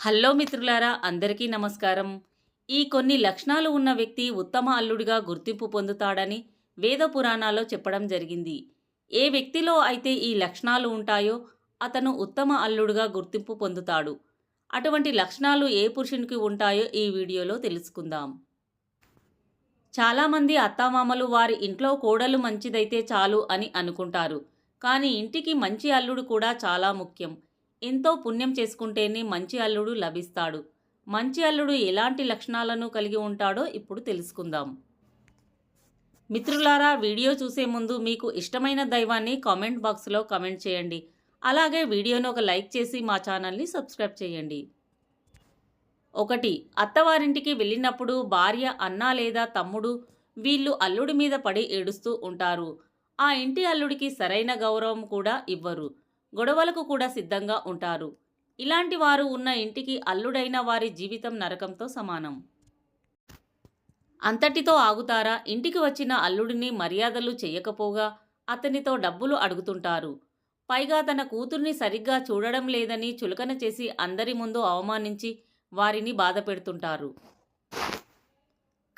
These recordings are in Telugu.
హలో మిత్రులారా అందరికీ నమస్కారం. ఈ కొన్ని లక్షణాలు ఉన్న వ్యక్తి ఉత్తమ అల్లుడిగా గుర్తింపు పొందుతాడని వేద పురాణాల్లో చెప్పడం జరిగింది. ఏ వ్యక్తిలో అయితే ఈ లక్షణాలు ఉంటాయో అతను ఉత్తమ అల్లుడుగా గుర్తింపు పొందుతాడు. అటువంటి లక్షణాలు ఏ పురుషునికి ఉంటాయో ఈ వీడియోలో తెలుసుకుందాం. చాలామంది అత్తామామలు వారి ఇంట్లో కోడలు మంచిదైతే చాలు అని అనుకుంటారు. కానీ ఇంటికి మంచి అల్లుడు కూడా చాలా ముఖ్యం. ఎంతో పుణ్యం చేసుకుంటేనే మంచి అల్లుడు లభిస్తాడు. మంచి అల్లుడు ఎలాంటి లక్షణాలను కలిగి ఉంటాడో ఇప్పుడు తెలుసుకుందాం. మిత్రులారా వీడియో చూసే ముందు మీకు ఇష్టమైన దైవాన్ని కామెంట్ బాక్స్లో కామెంట్ చేయండి. అలాగే వీడియోను ఒక లైక్ చేసి మా ఛానల్ని సబ్స్క్రైబ్ చేయండి. ఒకటి అత్తవారింటికి వెళ్ళినప్పుడు భార్య అన్న లేదా తమ్ముడు వీళ్ళు అల్లుడి మీద పడి ఏడుస్తూ ఉంటారు. ఆ ఇంటి అల్లుడికి సరైన గౌరవం కూడా ఇవ్వరు. గొడవలకు కూడా సిద్ధంగా ఉంటారు. ఇలాంటి వారు ఉన్న ఇంటికి అల్లుడైన వారి జీవితం నరకంతో సమానం. అంతటితో ఆగుతారా? ఇంటికి వచ్చిన అల్లుడిని మర్యాదలు చేయకపోగా అతనితో డబ్బులు అడుగుతుంటారు. పైగా తన కూతుర్ని సరిగ్గా చూడడం లేదని చులకన చేసి అందరి ముందు అవమానించి వారిని బాధ పెడుతుంటారు.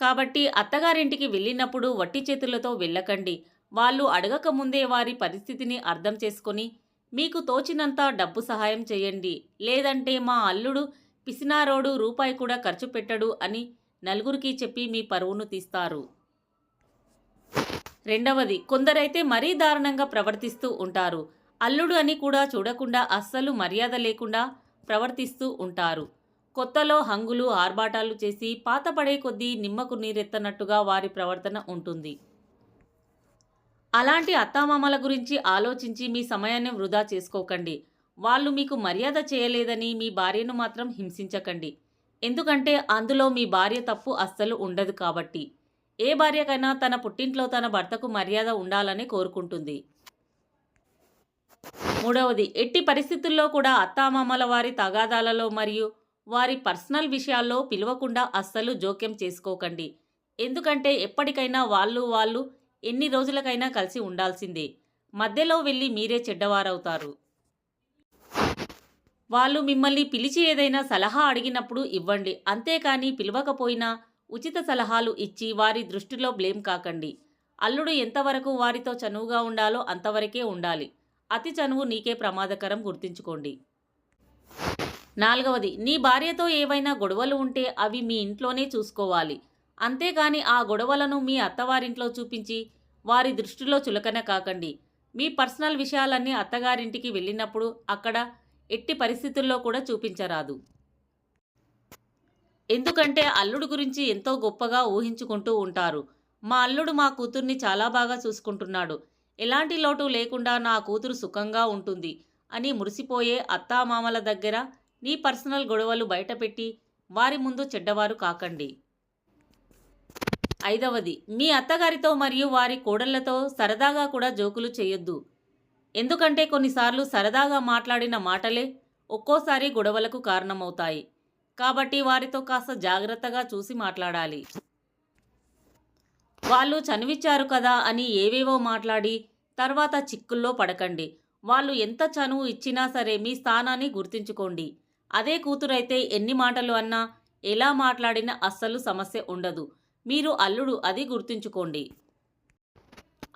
కాబట్టి అత్తగారింటికి వెళ్ళినప్పుడు వట్టి చేతులతో వెళ్ళకండి. వాళ్ళు అడగక ముందే వారి పరిస్థితిని అర్థం చేసుకొని మీకు తోచినంత డబ్బు సహాయం చేయండి. లేదంటే మా అల్లుడు పిసినారోడు రూపాయి కూడా ఖర్చు పెట్టడు అని నలుగురికి చెప్పి మీ పరువును తీస్తారు. రెండవది కొందరైతే మరీ దారుణంగా ప్రవర్తిస్తూ ఉంటారు. అల్లుడు అని కూడా చూడకుండా అస్సలు మర్యాద లేకుండా ప్రవర్తిస్తూ ఉంటారు. కొత్తలో హంగులు ఆర్భాటాలు చేసి పాతపడే కొద్దీ నిమ్మకు నీరెత్తనట్టుగా వారి ప్రవర్తన ఉంటుంది. అలాంటి అత్తామామల గురించి ఆలోచించి మీ సమయాన్ని వృధా చేసుకోకండి. వాళ్ళు మీకు మర్యాద చేయలేదని మీ భార్యను మాత్రం హింసించకండి. ఎందుకంటే అందులో మీ భార్య తప్పు అస్సలు ఉండదు కాబట్టి. ఏ భార్యకైనా తన పుట్టింట్లో తన భర్తకు మర్యాద ఉండాలని కోరుకుంటుంది. మూడవది ఎట్టి పరిస్థితుల్లో కూడా అత్తామామల వారి తగాదాలలో మరియు వారి పర్సనల్ విషయాల్లో పిలవకుండా అస్సలు జోక్యం చేసుకోకండి. ఎందుకంటే ఎప్పటికైనా వాళ్ళు వాళ్ళు ఎన్ని రోజులకైనా కలిసి ఉండాల్సిందే. మధ్యలో వెళ్ళి మీరే చెడ్డవారవుతారు. వాళ్ళు మిమ్మల్ని పిలిచి ఏదైనా సలహా అడిగినప్పుడు ఇవ్వండి. అంతేకాని పిలవకపోయినా ఉచిత సలహాలు ఇచ్చి వారి దృష్టిలో బ్లేమ్ కాకండి. అల్లుడు ఎంతవరకు వారితో చనువుగా ఉండాలో అంతవరకే ఉండాలి. అతి చనువు నీకే ప్రమాదకరం గుర్తుంచుకోండి. నాలుగవది నీ భార్యతో ఏవైనా గొడవలు ఉంటే అవి మీ ఇంట్లోనే చూసుకోవాలి. అంతేగాని ఆ గొడవలను మీ అత్తవారింట్లో చూపించి వారి దృష్టిలో చులకన కాకండి. మీ పర్సనల్ విషయాలన్నీ అత్తగారింటికి వెళ్ళినప్పుడు అక్కడ ఎట్టి పరిస్థితుల్లో కూడా చూపించరాదు. ఎందుకంటే అల్లుడు గురించి ఎంతో గొప్పగా ఊహించుకుంటూ ఉంటారు. మా అల్లుడు మా కూతుర్ని చాలా బాగా చూసుకుంటున్నాడు. ఎలాంటి లోటు లేకుండా నా కూతురు సుఖంగా ఉంటుంది అని మురిసిపోయే అత్తామామల దగ్గర నీ పర్సనల్ గొడవలు బయటపెట్టి వారి ముందు చెడ్డవారు కాకండి. ఐదవది మీ అత్తగారితో మరియు వారి కోడళ్ళతో సరదాగా కూడా జోకులు చేయొద్దు. ఎందుకంటే కొన్నిసార్లు సరదాగా మాట్లాడిన మాటలే ఒక్కోసారి గొడవలకు కారణమవుతాయి. కాబట్టి వారితో కాస్త జాగ్రత్తగా చూసి మాట్లాడాలి. వాళ్ళు చనువిచ్చారు కదా అని ఏవేవో మాట్లాడి తర్వాత చిక్కుల్లో పడకండి. వాళ్ళు ఎంత చనువు ఇచ్చినా సరే మీ స్థానాన్ని గుర్తుంచుకోండి. అదే కూతురైతే ఎన్ని మాటలు అన్నా ఎలా మాట్లాడినా అస్సలు సమస్య ఉండదు. మీరు అల్లుడు అది గుర్తుంచుకోండి.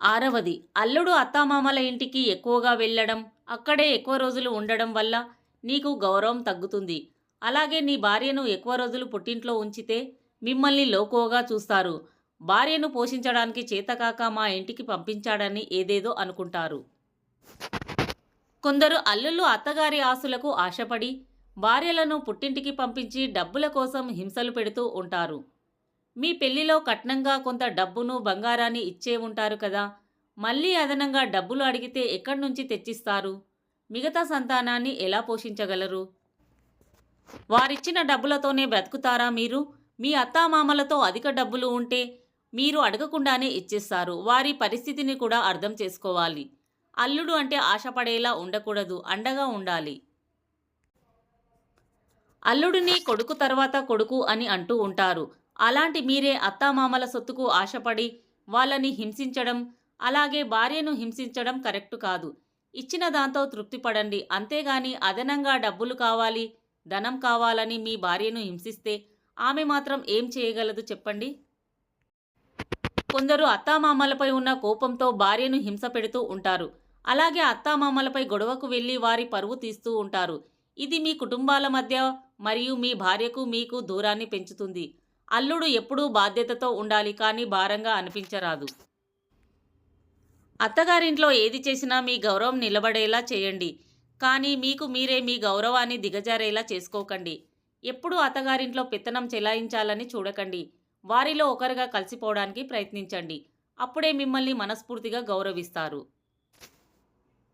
ఆరవది అల్లుడు అత్తామామల ఇంటికి ఎక్కువగా వెళ్ళడం అక్కడే ఎక్కువ రోజులు ఉండడం వల్ల నీకు గౌరవం తగ్గుతుంది. అలాగే నీ భార్యను ఎక్కువ రోజులు పుట్టింట్లో ఉంచితే మిమ్మల్ని లోకువగా చూస్తారు. భార్యను పోషించడానికి చేతకాక మా ఇంటికి పంపించాడని ఏదేదో అనుకుంటారు. కొందరు అల్లుళ్ళు అత్తగారి ఆశలకు ఆశపడి భార్యలను పుట్టింటికి పంపించి డబ్బుల కోసం హింసలు పెడుతూ ఉంటారు. మీ పెళ్ళిలో కట్నంగా కొంత డబ్బును బంగారాన్ని ఇచ్చే ఉంటారు కదా. మళ్ళీ అదనంగా డబ్బులు అడిగితే ఎక్కడి నుంచి తెచ్చిస్తారు? మిగతా సంతానాన్ని ఎలా పోషించగలరు? వారిచ్చిన డబ్బులతోనే బ్రతుకుతారా మీరు? మీ అత్తామామలతో అధిక డబ్బులు ఉంటే మీరు అడగకుండానే ఇచ్చేస్తారు. వారి పరిస్థితిని కూడా అర్థం చేసుకోవాలి. అల్లుడు అంటే ఆశపడేలా ఉండకూడదు. అండగా ఉండాలి. అల్లుడిని కొడుకు తర్వాత కొడుకు అని అంటూ ఉంటారు. అలాంటి మీరే అత్తామామల సొత్తుకు ఆశపడి వాళ్ళని హింసించడం అలాగే భార్యను హింసించడం కరెక్టు కాదు. ఇచ్చిన దాంతో తృప్తి పడండి అంతేగాని అదనంగా డబ్బులు కావాలి ధనం కావాలని మీ భార్యను హింసిస్తే ఆమె మాత్రం ఏం చేయగలదు చెప్పండి? కొందరు అత్తామామలపై ఉన్న కోపంతో భార్యను హింస పెడుతూ ఉంటారు. అలాగే అత్తామామలపై గొడవకు వెళ్ళి వారి పరువు తీస్తూ ఉంటారు. ఇది మీ కుటుంబాల మధ్య మరియు మీ భార్యకు మీకు దూరాన్ని పెంచుతుంది. అల్లుడు ఎప్పుడూ బాధ్యతతో ఉండాలి కానీ భారంగా అనిపించరాదు. అత్తగారింట్లో ఏది చేసినా మీ గౌరవం నిలబడేలా చేయండి. కానీ మీకు మీరే మీ గౌరవాన్ని దిగజారేలా చేసుకోకండి. ఎప్పుడూ అత్తగారింట్లో పెత్తనం చెలాయించాలని చూడకండి. వారిలో ఒకరుగా కలిసిపోవడానికి ప్రయత్నించండి. అప్పుడే మిమ్మల్ని మనస్ఫూర్తిగా గౌరవిస్తారు.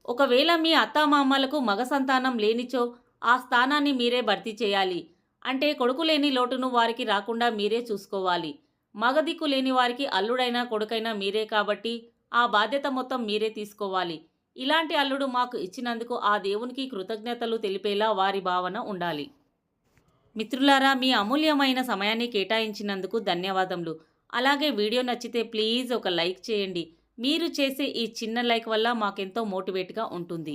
ఒకవేళ మీ అత్తామామలకు మగ సంతానం లేనిచో ఆ స్థానాన్ని మీరే భర్తీ చేయాలి. అంటే కొడుకు లేని లోటును వారికి రాకుండా మీరే చూసుకోవాలి. మగదిక్కు లేని వారికి అల్లుడైనా కొడుకైనా మీరే కాబట్టి ఆ బాధ్యత మొత్తం మీరే తీసుకోవాలి. ఇలాంటి అల్లుడు మాకు ఇచ్చినందుకు ఆ దేవునికి కృతజ్ఞతలు తెలిపేలా వారి భావన ఉండాలి. మిత్రులారా మీ అమూల్యమైన సమయాన్ని కేటాయించినందుకు ధన్యవాదములు. అలాగే వీడియో నచ్చితే ప్లీజ్ ఒక లైక్ చేయండి. మీరు చేసే ఈ చిన్న లైక్ వల్ల మాకెంతో మోటివేట్గా ఉంటుంది.